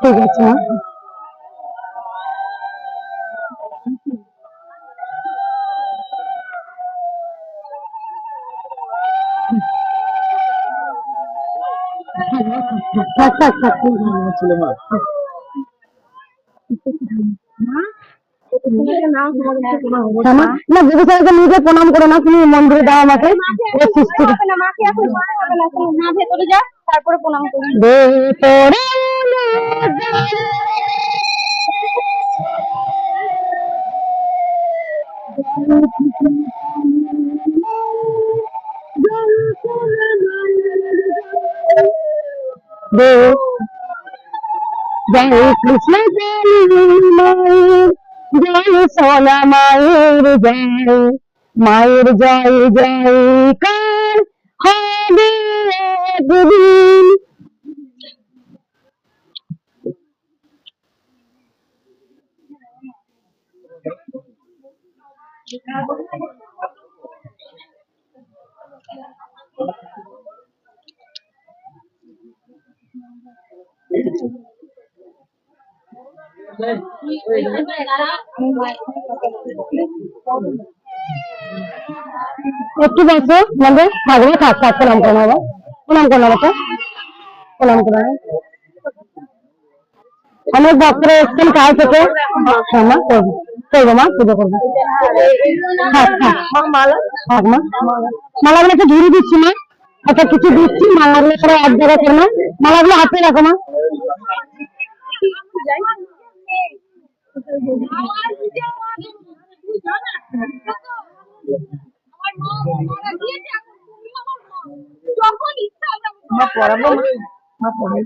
ঠিক আছে মা। থাক থাক থাক তুমি ঘুমাও। ছেলে মা। হ্যাঁ, মা? না নিজে প্রণাম করো না তুমি মন্দিরে দাও আমাকে। না ভেতরে যা তারপরে প্রণাম করি। জয় কৃষ্ণ মায়ের জয় সোনা মায়ের জয় মায়ের জয় জয় কার একটু বসো মানে থাকবে থাক থাক প্রণাম করে নেব প্রণাম করে নেব প্রণাম করে। নেব অনেক ভক্তরা এসছেন কাল থেকে মা করব। করব মা, পুজো করব। মা মালাগুলো একটু ধরে দিচ্ছি মা। একটা কিছু দিচ্ছি, মালাগুলো করে এক জায়গায় করে না মালাগুলো হাতে রাখো মা। যখন ইচ্ছা মা পড়াবো মা পড়াবো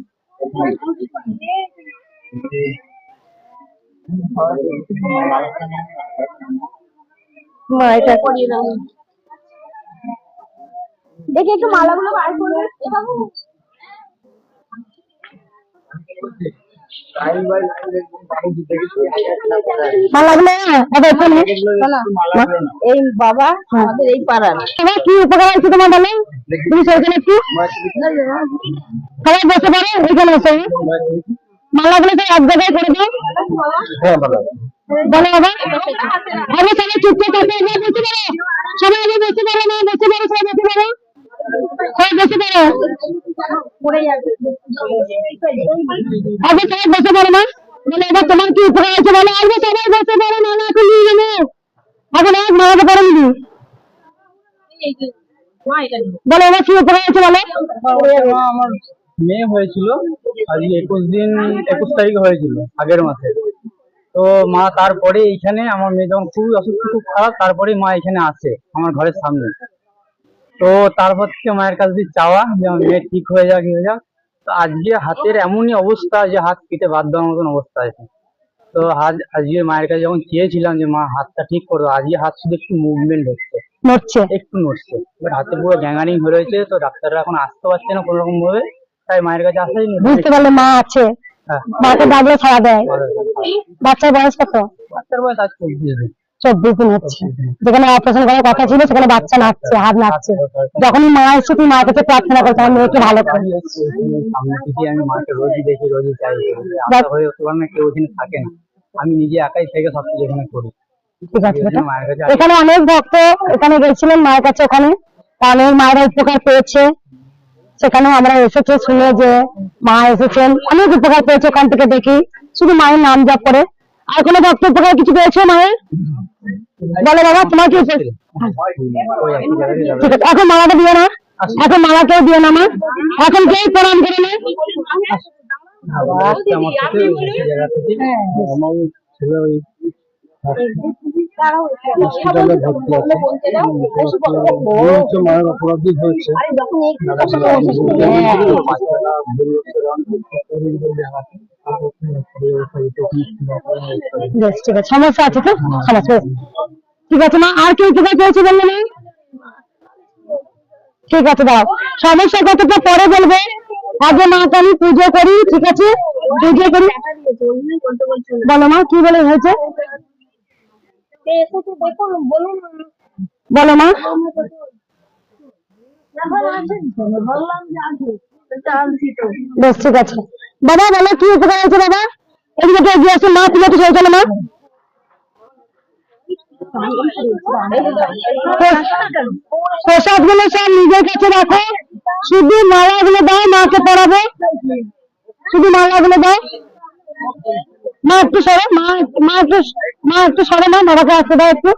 মা এটা দেখি একটু মালাগুলো বার করবে বাবু এই বাবা আমাদের এই পাড়ার। কি উপকার আছে তোমার তুমি সেখানে একটু সবাই বসে পারো এখানে বসে মালাগুলো তো এক জায়গায় করে দিও। বলো বাবা আগে সবাই চুপচাপ বসে পারো সবাই পারো না বসে পারো সবাই বসে পারো সবাই বসে পারো আগে সবাই বসে পারো না বলে এবার তোমার কি উপকার আছে বলো। আগে সবাই বসে পারো না এখন নিয়ে যাবে এখন এক মালাতে পারো বলো, এবার কি উপকার আছে বলো। আমার মেয়ে হয়েছিল আজকে একুশ দিন, একুশ তারিখে হয়েছিল, আগের মাসে। তো মা তারপরে এইখানে, আমার মেয়ে যখন খুবই অসুস্থ, খুব খারাপ, তারপরে মা এখানে আসে, আমার ঘরের সামনে। তো তারপর থেকে মায়ের কাছে দিয়ে চাওয়া যে আমার মেয়ে ঠিক হয়ে যাক হয়ে যাক। তো আজকে হাতের এমনই অবস্থা যে হাত কেটে বাদ দেওয়ার মতন অবস্থা আছে। তো আজ, আজকে মায়ের কাছে যখন চেয়েছিলাম যে মা, হাতটা ঠিক করে, আজকে হাত শুধু একটু মুভমেন্ট হচ্ছে। নড়ছে একটু নড়ছে হাতে পুরো গ্যাঙ্গারিং হয়ে রয়েছে তো ডাক্তাররা এখন আসতে পারছে না কোনো রকম ভাবে তাই মায়ের কাছে বুঝতে পারলে মা আছে। হ্যাঁ। মাকে ডাকলে ছাড়া দেয়। বাচ্চার বয়স কত? বাচ্চার বয়স আজ চব্বিশ দিন। চব্বিশ দিন হচ্ছে। যেখানে অপারেশন করার কথা ছিল সেখানে বাচ্চা নাচছে হাত নাচছে। যখনই মা এসে তুই মায়ের কাছে প্রার্থনা করতে আমার মেয়েকে ভালো করে। আমি মাকে রোজই দেখি রোজই চাই। হয়ে কেউ ওখানে থাকে না। আমি নিজে একাই থেকে সব কিছু এখানে করি। ঠিক আছে এখানে অনেক ভক্ত এখানে গেছিলেন মায়ের কাছে ওখানে। অনেক মায়েরা উপকার পেয়েছে। সেখানেও আমরা এসেছি শুনে যে মা এসেছেন। অনেক উপকার পেয়েছে ওখান থেকে দেখি। শুধু মায়ের নাম জপ করে। আর কোনো ভক্ত উপকার কিছু পেয়েছে মায়ের? বলো বাবা তোমার কি এখন মালাটা দিও না। এখন মালাকেও দিও না মা। এখন কেউ প্রণাম করে না। ছেলে হসপিটালে ভর্তি আছে। সমস্যা আছে তো? ঠিক আছে, মা, আর কেউ উপকার পেয়েছে বললে না? ঠিক আছে, দাও। সমস্যা কতটা পরে বলবে। আগে মাকে আমি পুজো করি, ঠিক আছে? পুজো করি। বলো মা, কি বলে হয়েছে কে এসেছে দেখুন বলুন বলো মা। বেশ ঠিক আছে। বাবা বলো কি উপকার হয়েছে বাবা? এদিকে এগিয়ে আসুন মা তুমি একটু চলো মা। প্রসাদগুলো সব নিজের কাছে রাখো। শুধু মালা গুলো দাও মাকে পড়াবো। শুধু মালা গুলো দাও। মা একটু সরো মা মা একটু মা একটু সরো মা বাবাকে আসতে দাও একটু।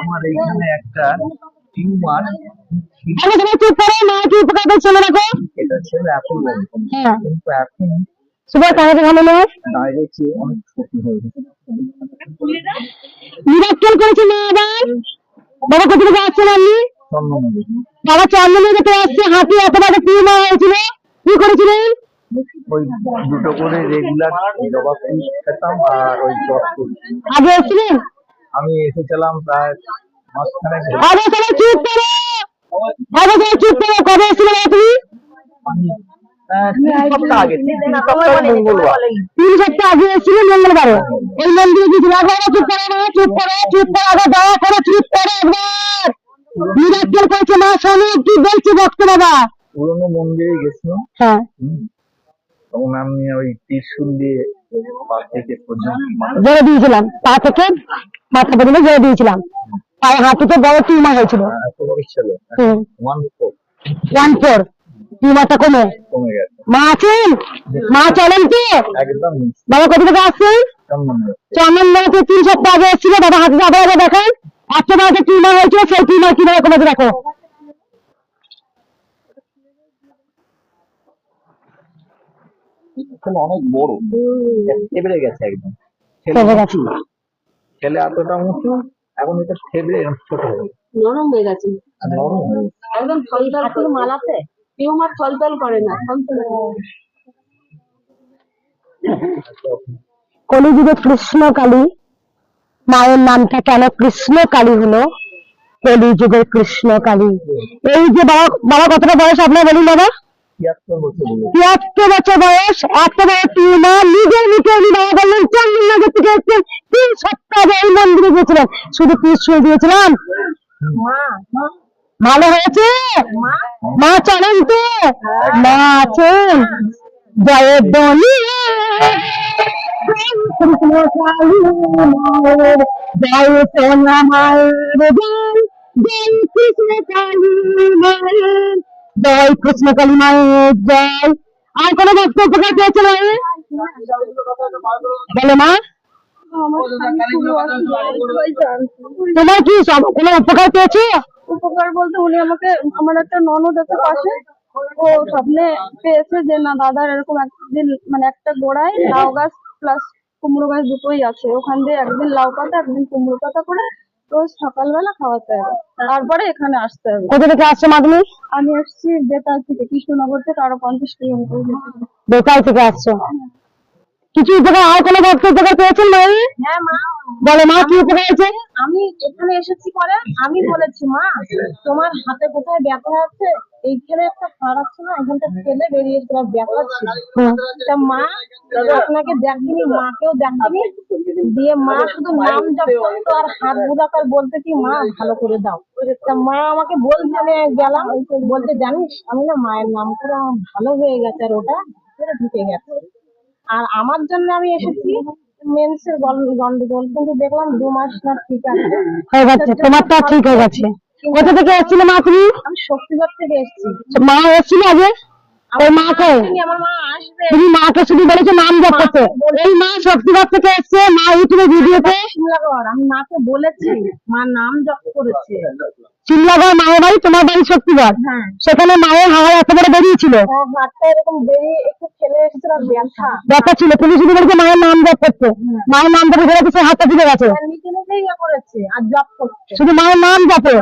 আমার এখানে একটা টিউমার আমি সবাই চুপ করো মা কি উপকার চলে রাখো এটা ছিল এখন হ্যাঁ। কিন্তু এখন ভালো নয় ডাইরেক্ট অনেক ছোট হয়ে গেছে। মিরাক্কেল করেছে মা আবার। বাবা আপনি বাবা চন্দনের কাছে আসছে হাতি এত বড় টিউমার হয়েছিল। কি করেছিলেন? ওই দুটো করে রেগুলার জবা ফুল খেতাম আর ওই জব ফুল। আগে এসেছিলেন? আমি এসেছিলাম প্রায় মাঝখানে আগে সবাই চুপ করো। চুপ করো। কবে এসেছিলেন তুমি তিন সপ্তাহ আগে এসেছিলেন মঙ্গলবারে? এই মন্দিরে আগে চুপ করো চুপ করো চুপ করো আগে দয়া করে চুপ করো একবার। করেছে মা স্বামী কি বলছে ভক্ত বাবা পুরোনো মন্দিরে গেছিলাম হ্যাঁ। তখন আমি ওই ত্রিশুল দিয়ে পা থেকে দিয়েছিলাম। পা থেকে মাথা পর্যন্ত দিয়েছিলাম। পায়ে হাঁটুতে বড় টিউমার হয়েছিল। ওয়ান ফোর টিউমারটা কমে। মা আছেন? মা চলেন একদম বাবা কোথা থেকে আসছেন? চন্দননগরে। তিন সপ্তাহ আগে এসেছিল। বাবা হাতে আগে আগে দেখান। একটা বাড়িতে টিউমার হয়েছিল সেই টিউমার কীভাবে কমেছে দেখো। অনেক বড়। থেবড়ে গেছে একদম। ছেলে এতটা উঁচু এখন এটা থেবড়ে এরকম ছোট হয়ে গেছে। নরম হয়ে গেছে। আর নরম গেছে। একদম থলথল করে। মালাতে? টিউমার থলথল করে না। কলিযুগে কৃষ্ণ কালী মায়ের নামটা কেন কৃষ্ণ কালী হলো? কলিযুগের কৃষ্ণ কালী এই যে বাবা বাবা কতটা বয়স আপনার বলুন বাবা? তিয়াত্তর বছর। তিয়াত্তর বছর বয়স বড় টিউমার নিজের মুখে উনি বাবা বললেন চন্দননগর থেকে এসেছেন তিন সপ্তাহ আগে এই মন্দিরে গিয়েছিলেন। শুধু ত্রিশূল দিয়েছিলাম? মা মা। ভালো হয়েছে? মা। মা চলেন তো। মা আছেন। জয় বলি কোনো উপকার মা তোমার কি সব কোনো উপকার পেয়েছ? উপকার বলতে উনি আমাকে, আমার একটা ননদ আছে পাশে, ও স্বপ্নে পেয়েছে যে না, দাদার এরকম একদিন মানে একটা গোড়ায় লাউ গাছ প্লাস কুমড়ো গাছ দুটোই আছে। ওখান দিয়ে একদিন লাউ পাতা একদিন কুমড়ো পাতা করে রোজ সকালবেলা খাওয়াতে হবে। তারপরে এখানে আসতে হবে। কোথা থেকে আসছো মাদুমি আমি আসছি বেতাল থেকে কৃষ্ণনগর থেকে আরও পঞ্চাশ কিলোমিটার বেতাল থেকে আসছো? কিছু উপকার আর কোনো ভক্ত উপকার পেয়েছেন মায়ের হ্যাঁ মা। বলো মা কি উপকার হয়েছে আমি এখানে এসেছি পরে আমি বলেছি মা তোমার হাতে কোথায় ব্যথা আছে? এইখানে একটা হাড় আছে না এখানটা ফেলে বেরিয়ে তোমার ব্যথা ছিল তা মা আপনাকে দেখেনি মাকেও দেখেনি। দিয়ে মা শুধু নাম জপ করতো আর হাত বুলাকার বলতে কি মা ভালো করে দাও। তা মা আমাকে বলতে আমি গেলাম বলতে জানিস আমি না মায়ের নাম করে আমার ভালো হয়ে গেছে আর ওটা ঢুকে গেছে। আর আমার জন্য আমি এসেছি মেন্সের গন্ডগোল কিন্তু দেখলাম দু মাস না ঠিক আছে। হয়ে গেছে তোমারটা ঠিক হয়ে গেছে। কোথা থেকে এসেছিলে মা তুমি? আমি শক্তিগড় থেকে এসেছি। মা এসেছিল আগে? ওই মা কে তুমি আমার মা আসবে। তুমি মাকে শুধু বলেছ নাম জপ করতে এই মা শক্তিগড় থেকে এসছে মা ইউটিউবে ভিডিওতে। আমি মাকে বলেছি মা নাম জপ করেছে। সিমলাগড় মায়ের বাড়ি তোমার বাড়ি শক্তিগড়। হ্যাঁ। সেখানে মায়ের হাওয়া এত বড় বেরিয়েছিল ব্যাপার ছিল শুধু বলেছ মায়ের নাম জপ করতে মায়ের নাম জপে ধরে সে হাতটা দিতে গেছে। শুধু মায়ের নাম জপে?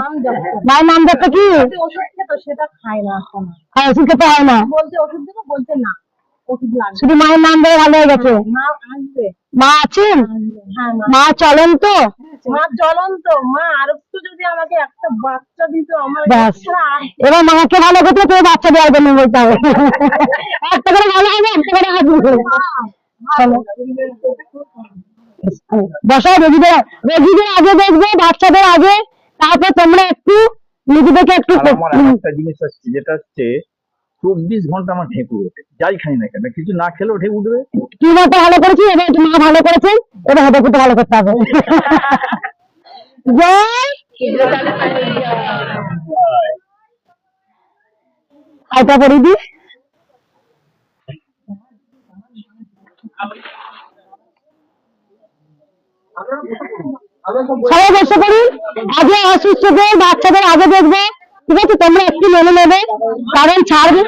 মায়ের নাম জপে কি? যে ওষুধ খেতো হয় না। বলছে ওষুধ দেবো? বলছে না শুধু মায়ের নাম ধরে ভালো হয়ে গেছে? মা আছেন? হ্যাঁ মা। মা চলেন তো? মা চলন্ত মা আর একটু যদি আমাকে একটা বাচ্চা দিত আমার ব্যাস। এবার মাকে ভালো করতে তোর বাচ্চা দেওয়ার জন্য বলতে হবে। একটা করে ভালো হবে একটা করে হাত বসাও রোগীদের রোগীদের আগে দেখবে বাচ্চাদের আগে। তারপর তোমরা একটু নিজেদেরকে একটা জিনিস আসছে যেটা হচ্ছে চব্বিশ ঘণ্টা আমার ঢেঁকুর ওঠে যাই খাই না কেন? কিছু না খেলেও ঢেঁকুর উঠবে? কি মতো ভালো করেছি এবার মা ভালো করেছেন, এবার ফুটে ভালো করতে হবে। জয়! আইটা দি সবাই বসে পড়ি আগে অসুস্থদের বাচ্চাদের আগে দেখবে ঠিক আছে তোমরা একটু মেনে নেবে কারণ ছাড়বে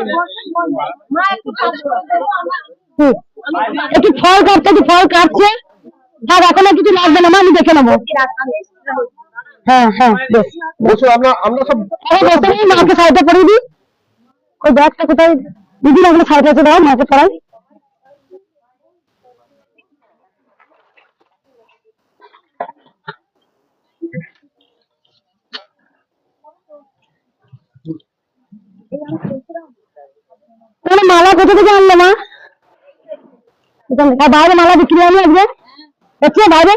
একটু করে ফল কাটছে একটু ফল কাটছে। আর এখন আর কিছু লাগবে না আমি দেখে নেব। হ্যাঁ হ্যাঁ বেশ। বলছো আমরা আমরা সব বসে নেই মাকে সাইডে পড়িয়ে দিই। ওই ব্যাগটা কোথায়? দিদি ওগুলো সাইডে আছে দাও মাকে পড়াই তোমার মালা কোথা থেকে আনলে মা? আর বাইরে মালা বিক্রি হয়নি আজকে? হচ্ছে বাইরে?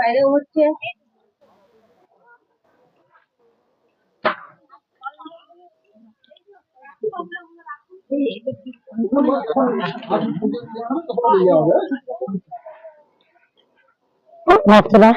বাইরে হচ্ছে। বাচ্চারা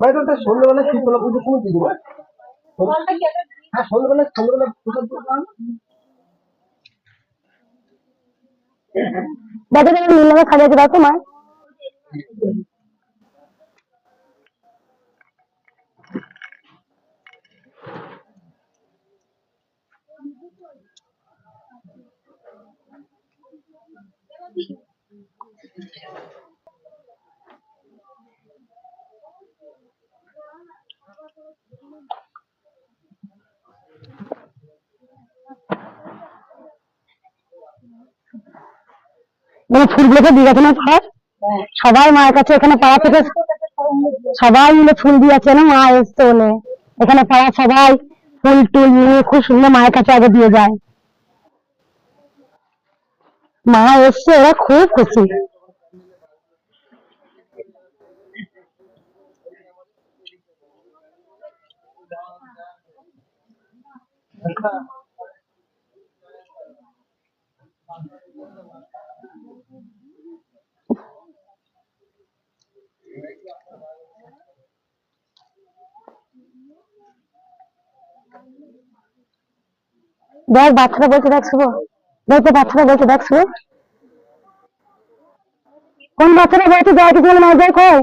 বাইরে ওটা সন্ধ্যাবেলা শীতলা সময় দিয়ে দেবো হ্যাঁ সন্ধ্যাবেলা সন্ধ্যাবেলা প্রসাদ দিয়ে দাও। বাচ্চাদের নীল রঙের খালি আছে দাও তো মা মানে ফুলগুলোকে দিয়ে গেছে না পাড়ার সবাই মায়ের কাছে এখানে পাড়া থেকে সবাই মিলে ফুল দিয়েছে না? মা এসছে বলে। এখানে পাড়া সবাই ফুল টুল নিয়ে খুব সুন্দর মায়ের কাছে আগে দিয়ে যায়। মা এসছে ওরা খুব খুশি। দেখ বাচ্চারা বলছে দেখ শুভ। দেখ তো বাচ্চারা বলছে দেখ শুভ। কোন বাচ্চারা বলছে জয় কিছু মাছ জয় কয়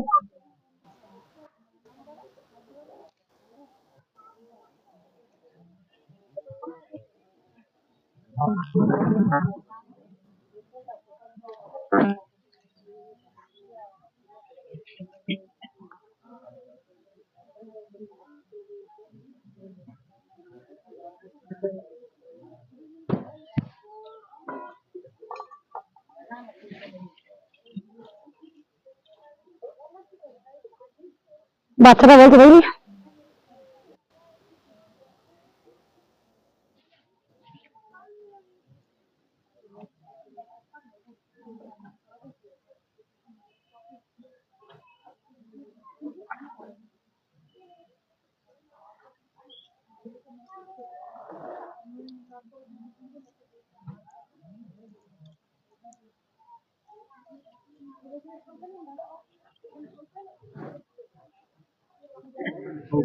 বাচ্চারা বলছে দেখবি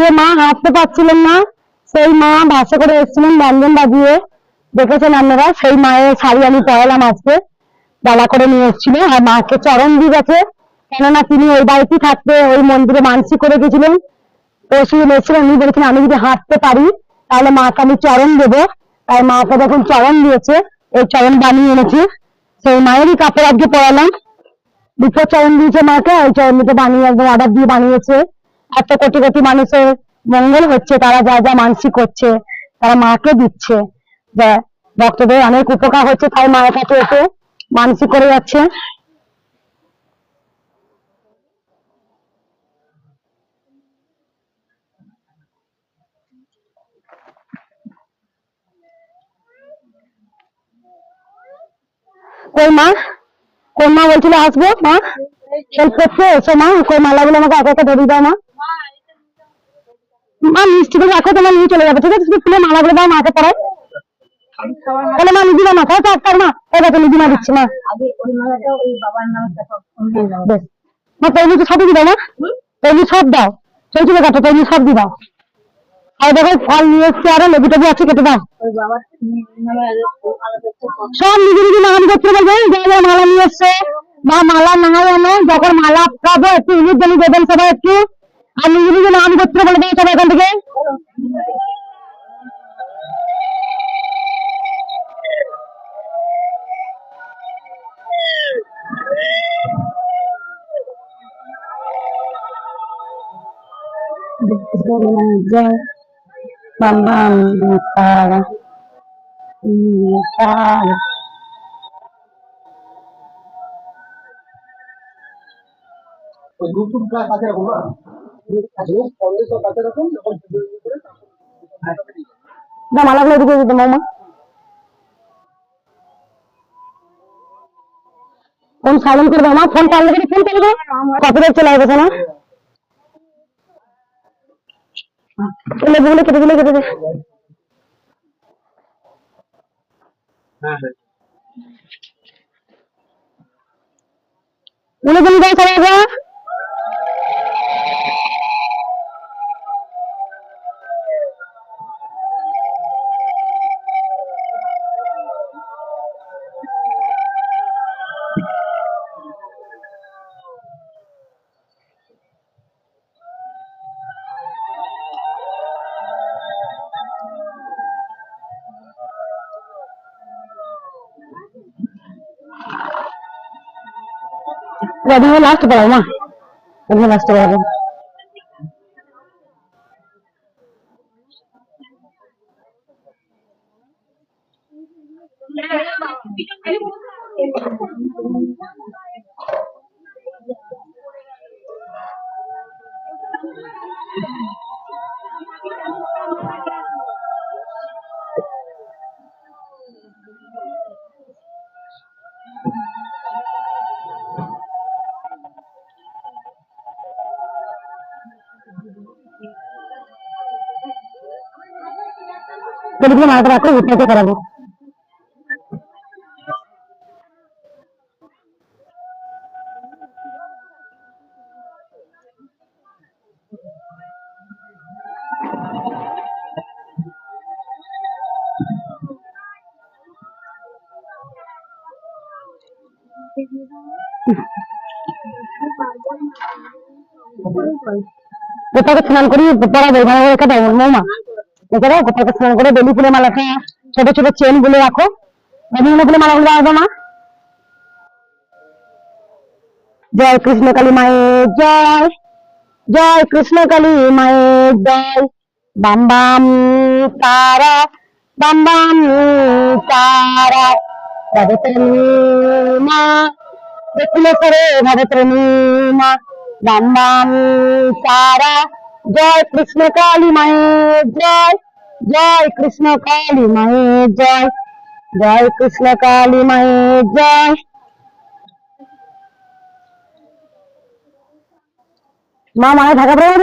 যে মা হাঁটতে পারছিলেন না, সেই মা বাসে করে এসেছিলেন ব্যঞ্জন বাজিয়ে। দেখেছেন আপনারা, সেই মায়ের শাড়ি আমি পড়ালাম আজকে ডালা করে নিয়ে এসেছিল। আর মাকে চরণ দিয়ে গেছে কেননা তিনি ওই বাড়িতেই থাকতে ওই মন্দিরে মানসিক করে গেছিলেন। এসেছিলেন উনি বলেছেন, আমি যদি হাঁটতে পারি, তাহলে মাকে আমি চরণ দেবো। তাই মাকে যখন চরণ দিয়েছে, এই চরণ বানিয়ে এনেছে। সেই মায়েরই কাপড় আজকে পরালাম। দুটো চরণ দিয়েছে মাকে, ওই চরণ দুটো বানিয়ে একদম অর্ডার দিয়ে বানিয়েছে। এত কোটি কোটি মানুষের মঙ্গল হচ্ছে তারা যা যা মানসিক করছে তারা মাকে দিচ্ছে। যা ভক্তদের অনেক উপকার হচ্ছে তাই মায়ের কাছে এসে মানসিক করে যাচ্ছে। কই মা? কোন মা বলছিল আসব? মা? হেল্প করতে এসো মা কই মালাগুলো আমাকে একা একা ধরিয়ে দাও মা। মা, মিষ্টি করে রাখো, তোমার নিয়ে চলে যাবে, ঠিক আছে? তুমি ফুলে মালাগুলো দাও, মাকে পড়াও। তাহলে মা নিজে মা তো একটা মা। এই দেখো নিজে মা দিচ্ছি, মা। বেশ। মা তৈরি তো সবই দাও না তৈরি সব দাও। সেই চলছিল কাটো তৈরি সব দি দাও আর দেখো, ফল নিয়ে এসছে, আরও লেবু টেবু আছে, কেটে দাও। তো সব নিজে নিজে নাম করতে বলবে যা মালা নিয়ে এসছে। বা মালা না এনে যখন মালা পাবো একটু ইলিশ দেবেন সবাই একটু। আর নিজে নাম করতে বলে দেয় সবাই এখান থেকে। ওই দুধটা কাছে রাখুন না? না, মালাগুলো এদিকে দিতে মামা। ফোন সাইলেন্ট করে দাও, মা, ফোন পারলে করে ফোন করে দাও কপিরাইট চলে আসবে না লেবুগুলো কেটে দিলে, কেটে দে গুলো গুলো দাও সবাই আগে। রেডি হয়ে লাস্ট পড়াও মা রেডি হয়ে লাস্ট পড়াবো যদি তুমি মালাটা রাখো উঠে করাবো গোপালকে স্নান করি পড়াবো ঘরে রেখে দাও মৌমা রেখে দাও গোপালকে স্নান করে বেলি ফুলে মালাটা ছোট ছোট চেনগুলো রাখো। বিভিন্ন ফুলে মালাগুলো রাখব মা। জয় কৃষ্ণ কালী মায়ের জয় জয় কৃষ্ণ কালী মায়ের জয়। বাম বাম তারা, বাম বাম তারা। ভগতরণী মা দক্ষিণেশ্বরে ভগতরণী মা বাম বাম তারা জয় কৃষ্ণ কালী মায়ের জয় জয় কৃষ্ণ কালী মায়ের জয় জয় কৃষ্ণ কালী মায়ের জয় মা মায়ের থাকা পড়ে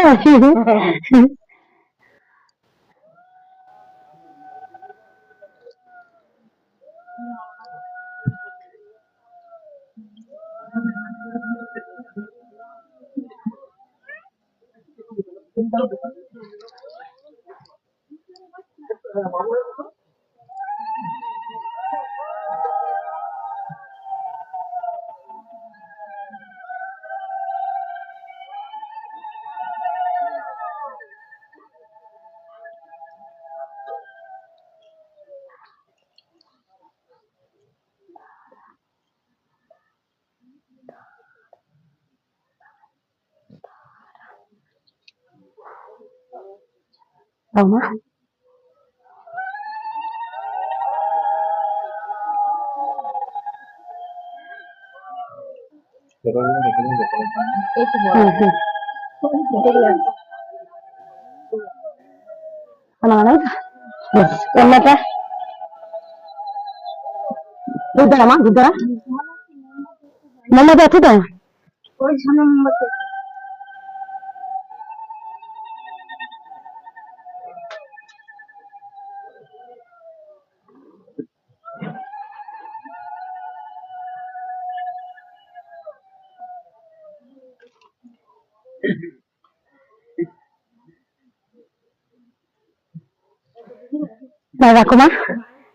বাবা Roma Pero no me quedo de mama udah దుద్దరమ్మా దుద్దరా না রাখো মা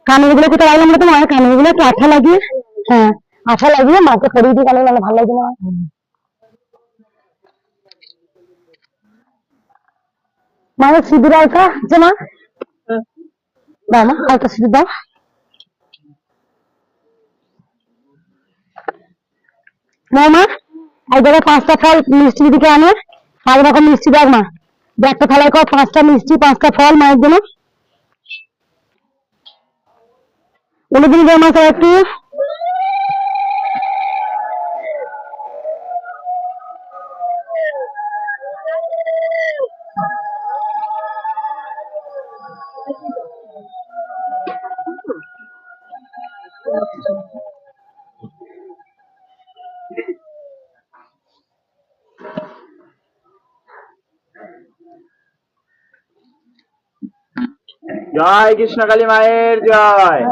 কানেরগুলো কোথায় রাখলাম বলো তো মায়ের কানেরগুলো একটু আঠা লাগিয়ে? হ্যাঁ আঠা লাগিয়ে মাকে পরিয়ে দিই কানে নাহলে ভালো লাগবে না। মায়ের সিঁদুর আলতা আছে মা? দাও মা, আলতা সিঁদুর দাও। নাও মা এক জায়গায় পাঁচটা ফল মিষ্টি দিদিকে আনে। পাঁচ রকম মিষ্টি দেখ মা। একটা থালায় কর পাঁচটা মিষ্টি, পাঁচটা ফল মায়ের জন্য। অনুদিন গো মাছ একটু জয় কৃষ্ণ কালী মায়ের জয়।